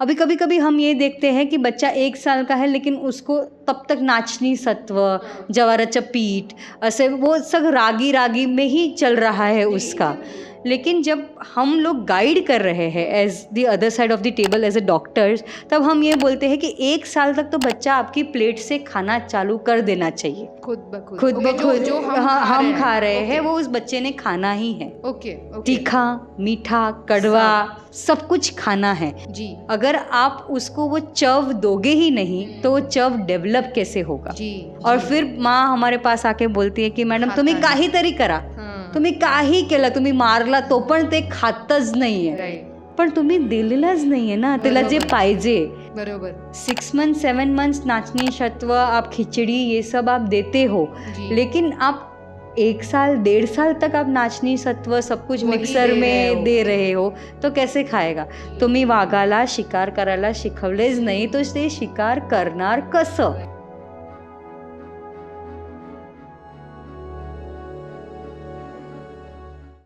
अभी कभी कभी हम ये देखते हैं कि बच्चा एक साल का है, लेकिन उसको तब तक नाचनी सत्व, जवारा चपीट, ऐसे वो सब रागी रागी में ही चल रहा है उसका। लेकिन जब हम लोग गाइड कर रहे हैं as the other side of the table as a doctors तब हम ये बोलते हैं कि एक साल तक तो बच्चा आपकी प्लेट से खाना चालू कर देना चाहिए। खुद ब खुद। खुद ओके, ब जो हम हाँ खा हम रहे खा रहे हैं वो उस बच्चे ने खाना ही है। ओके ओके तीखा मीठा कड़वा सब। कुछ खाना है। जी। अगर आप उसको वो चव दोगे ही नहीं तो वो चव डेवलप कैसे होगा? जी और जी. फिर माँ हमारे पास आके बोलती है की मैडम तुम्हें नाही. काहीतरी करा. तुम्ही काही केलं तुम्ही मारला तो पण ते खातच नाहीये. पण तुम्ही दिलेलाच नाहीये ना त्याला जे. पाहिजे. बरोबर. सिक्स मंथ सेवन मंथ्स नाचनी शत्व आप खिचड़ी ये सब आप देते हो. लेकिन आप एक साल डेढ़ साल तक आप नाचनी सत्व सब कुछ मिक्सर रहे हो. में दे रहे हो तो कैसे खाएगा? तुम्ही वाघाला शिकार करायला शिकवलेच नाही तो ते शिकार करणार कसं?